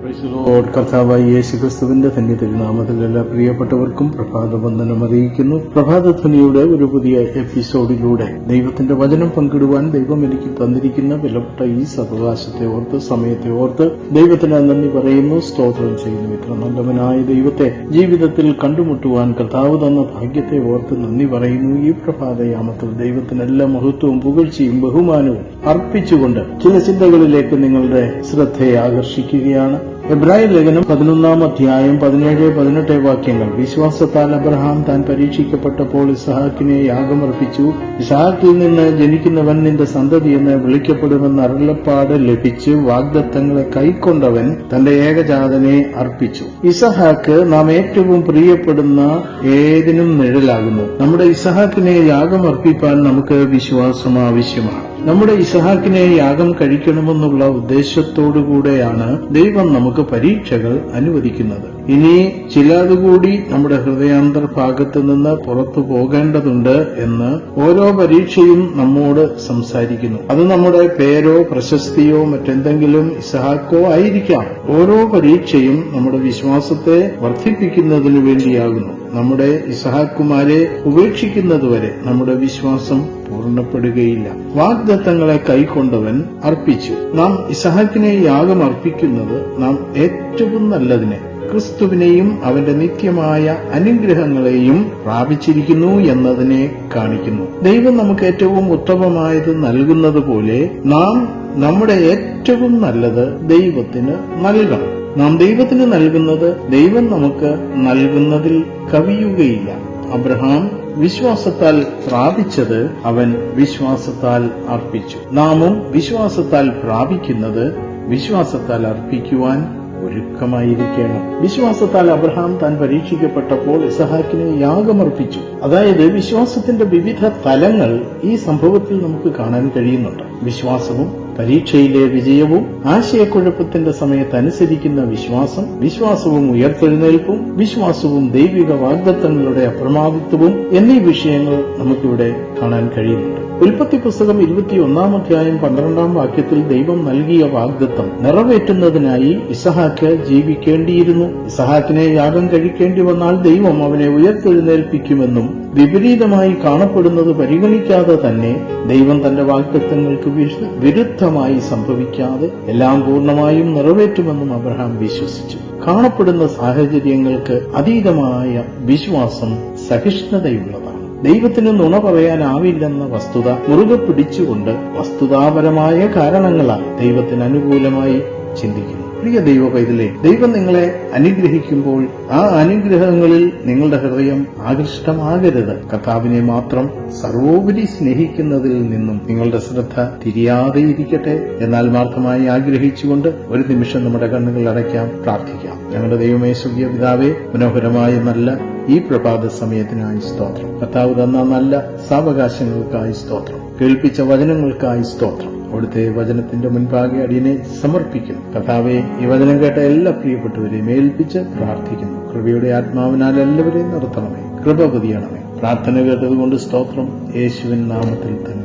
കർത്താവായി യേശു ക്രിസ്തുവിന്റെ തന്നെ തിരുനാമത്തിൽ എല്ലാ പ്രിയപ്പെട്ടവർക്കും പ്രഭാതവന്ദനം അറിയിക്കുന്നു. പ്രഭാതധ്വനിയുടെ ഒരു പുതിയ എപ്പിസോഡിലൂടെ ദൈവത്തിന്റെ വചനം പങ്കിടുവാൻ ദൈവം എനിക്ക് തന്നിരിക്കുന്ന വിലപ്പെട്ട ഈ സവകാശത്തെ ഓർത്ത് സമയത്തെ ഓർത്ത് ദൈവത്തിന് നന്ദി പറയുന്നു സ്തോത്രം ചെയ്യുന്നു. ഇത്ര നല്ലവനായ ദൈവത്തെ ജീവിതത്തിൽ കണ്ടുമുട്ടുവാൻ കർത്താവ് തന്ന ഭാഗ്യത്തെ ഓർത്ത് നന്ദി പറയുന്നു. ഈ പ്രഭാതയാമത്തിൽ എല്ലാ മഹത്വവും പുകഴ്ചയും ബഹുമാനവും അർപ്പിച്ചുകൊണ്ട് ചില ചിന്തകളിലേക്ക് നിങ്ങളുടെ ശ്രദ്ധയെ ആകർഷിക്കുകയാണ്. എബ്രാഹിം ലേഖനം പതിനൊന്നാം അധ്യായം പതിനേഴ് പതിനെട്ട് വാക്യങ്ങൾ. വിശ്വാസത്താൽ അബ്രഹാം താൻ പരീക്ഷിക്കപ്പെട്ടപ്പോൾ ഇസഹാക്കിനെ യാഗമർപ്പിച്ചു. ഇസഹാക്കിൽ നിന്ന് ജനിക്കുന്നവൻ നിന്റെ സന്തതി എന്ന് വിളിക്കപ്പെടുമെന്ന് അരുളപ്പാട് ലഭിച്ച് വാഗ്ദത്തങ്ങളെ കൈക്കൊണ്ടവൻ തന്റെ ഏകജാതനെ അർപ്പിച്ചു. ഇസഹാക്ക് നാം ഏറ്റവും പ്രിയപ്പെടുന്ന ഏതിനും നിഴലാകുന്നു. നമ്മുടെ ഇസഹാക്കിനെ യാഗമർപ്പിക്കാൻ നമുക്ക് വിശ്വാസം ആവശ്യമാണ്. നമ്മുടെ ഇസഹാക്കിനെ യാഗം കഴിക്കണമെന്നുള്ള ഉദ്ദേശത്തോടുകൂടെയാണ് ദൈവം നമുക്ക് പരീക്ഷകൾ അനുവദിക്കുന്നത്. ഇനി ചിലതുകൂടി നമ്മുടെ ഹൃദയാന്തർ ഹൃദയാന്തർഭാഗത്ത് നിന്ന് പുറത്തു പോകേണ്ടതുണ്ട് എന്ന് ഓരോ പരീക്ഷയും നമ്മോട് സംസാരിക്കുന്നു. അത് നമ്മുടെ പേരോ പ്രശസ്തിയോ മറ്റെന്തെങ്കിലും ഇസഹാക്കോ ആയിരിക്കാം. ഓരോ പരീക്ഷയും നമ്മുടെ വിശ്വാസത്തെ വർദ്ധിപ്പിക്കുന്നതിനു വേണ്ടിയാകുന്നു. നമ്മുടെ ഇസഹാക്കുമാരെ ഉപേക്ഷിക്കുന്നതുവരെ നമ്മുടെ വിശ്വാസം പൂർണപ്പെടുകയില്ല. വാഗ്ദത്തങ്ങളെ കൈക്കൊണ്ടവൻ അർപ്പിച്ചു. നാം ഇസഹാക്കിനെ യാഗം അർപ്പിക്കുന്നത് നാം ഏറ്റവും നല്ലതിനെ ക്രിസ്തുവിനെയും അവന്റെ നിത്യമായ അനുഗ്രഹങ്ങളെയും പ്രാപിച്ചിരിക്കുന്നു എന്നതിനെ കാണിക്കുന്നു. ദൈവം നമുക്ക് ഏറ്റവും ഉത്തമമായത് നൽകുന്നത് പോലെ നാം നമ്മുടെ ഏറ്റവും നല്ലത് ദൈവത്തിന് നൽകണം. നാം ദൈവത്തിന് നൽകുന്നത് ദൈവം നമുക്ക് നൽകുന്നതിൽ കവിയുകയില്ല. അബ്രഹാം വിശ്വാസത്താൽ പ്രാപിച്ചത് അവൻ വിശ്വാസത്താൽ അർപ്പിച്ചു. നാമും വിശ്വാസത്താൽ പ്രാപിക്കുന്നത് വിശ്വാസത്താൽ അർപ്പിക്കുവാൻ ഒരുക്കമായിരിക്കണം വിശ്വാസത്താൽ അബ്രഹാം താൻ പരീക്ഷിക്കപ്പെട്ടപ്പോൾ ഇസഹാക്കിനെ യാഗമർപ്പിച്ചു. അതായത് വിശ്വാസത്തിന്റെ വിവിധ തലങ്ങൾ ഈ സംഭവത്തിൽ നമുക്ക് കാണാൻ കഴിയുന്നുണ്ട്. വിശ്വാസവും പരീക്ഷയിലെ വിജയവും ആശയക്കുഴപ്പത്തിന്റെ സമയത്ത് അനുസരിക്കുന്ന വിശ്വാസം വിശ്വാസവും ഉയർത്തെഴുന്നേൽപ്പും വിശ്വാസവും ദൈവിക വാഗ്ദത്തങ്ങളുടെ അപ്രമാദിത്വവും എന്നീ വിഷയങ്ങൾ നമുക്കിവിടെ കാണാൻ കഴിയുന്നുണ്ട്. ഉൽപ്പത്തി പുസ്തകം ഇരുപത്തിയൊന്നാം അധ്യായം പന്ത്രണ്ടാം വാക്യത്തിൽ ദൈവം നൽകിയ വാഗ്ദത്തം നിറവേറ്റുന്നതിനായി ഇസഹാക്ക് ജീവിക്കേണ്ടിയിരുന്നു. ഇസഹാക്കിനെ യാഗം കഴിക്കേണ്ടി വന്നാൽ ദൈവം അവനെ ഉയർത്തെഴുന്നേൽപ്പിക്കുമെന്നും വിപരീതമായി കാണപ്പെടുന്നത് പരിഗണിക്കാതെ തന്നെ ദൈവം തന്റെ വാഗ്ദത്തങ്ങൾക്ക് വിരു- വിരുദ്ധമായി സംഭവിക്കാതെ എല്ലാം പൂർണമായും നിറവേറ്റുമെന്നും അബ്രഹാം വിശ്വസിച്ചു. കാണപ്പെടുന്ന സാഹചര്യങ്ങൾക്ക് അതീതമായ വിശ്വാസം സഹിഷ്ണുതയുള്ളതാണ്. ദൈവത്തിന് നുണ പറയാനാവില്ലെന്ന വസ്തുത മുറുകെ പിടിച്ചുകൊണ്ട് വസ്തുതാപരമായ കാരണങ്ങളാൽ ദൈവത്തിന് അനുകൂലമായി ചിന്തിക്കുന്നു. പ്രിയ ദൈവ പൈതലെ ദൈവം നിങ്ങളെ അനുഗ്രഹിക്കുമ്പോൾ ആ അനുഗ്രഹങ്ങളിൽ നിങ്ങളുടെ ഹൃദയം ആകൃഷ്ടമാകരുത്. കർത്താവിനെ മാത്രം സർവോപരി സ്നേഹിക്കുന്നതിൽ നിന്നും നിങ്ങളുടെ ശ്രദ്ധ തിരിയാതെ ഇരിക്കട്ടെ എന്നാൽ മാർത്ഥമായി ആഗ്രഹിച്ചുകൊണ്ട് ഒരു നിമിഷം നമ്മുടെ കണ്ണുകൾ അടയ്ക്കാം പ്രാർത്ഥിക്കാം. ഞങ്ങളുടെ ദൈവമേ സ്വർഗീയ പിതാവേ മനോഹരമായ നല്ല ഈ പ്രഭാത സമയത്തിനായി സ്തോത്രം. കർത്താവ് തന്ന നല്ല സാവകാശങ്ങൾക്കായി സ്തോത്രം. കേൾപ്പിച്ച വചനങ്ങൾക്കായി സ്തോത്രം. അവിടുത്തെ വചനത്തിന്റെ മുൻപാകെ അടിയനെ സമർപ്പിക്കുന്നു. കർത്താവെ ഈ വചനം കേട്ട എല്ലാ പ്രിയപ്പെട്ടവരെയും ഏൽപ്പിച്ച് പ്രാർത്ഥിക്കുന്നു. കൃപയുടെ ആത്മാവിനാൽ എല്ലാവരെയും നിർത്തണമേ. കൃപ പുതിയണമേ. പ്രാർത്ഥന കേട്ടതുകൊണ്ട് സ്തോത്രം. യേശുവിൻ നാമത്തിൽ തന്നെ.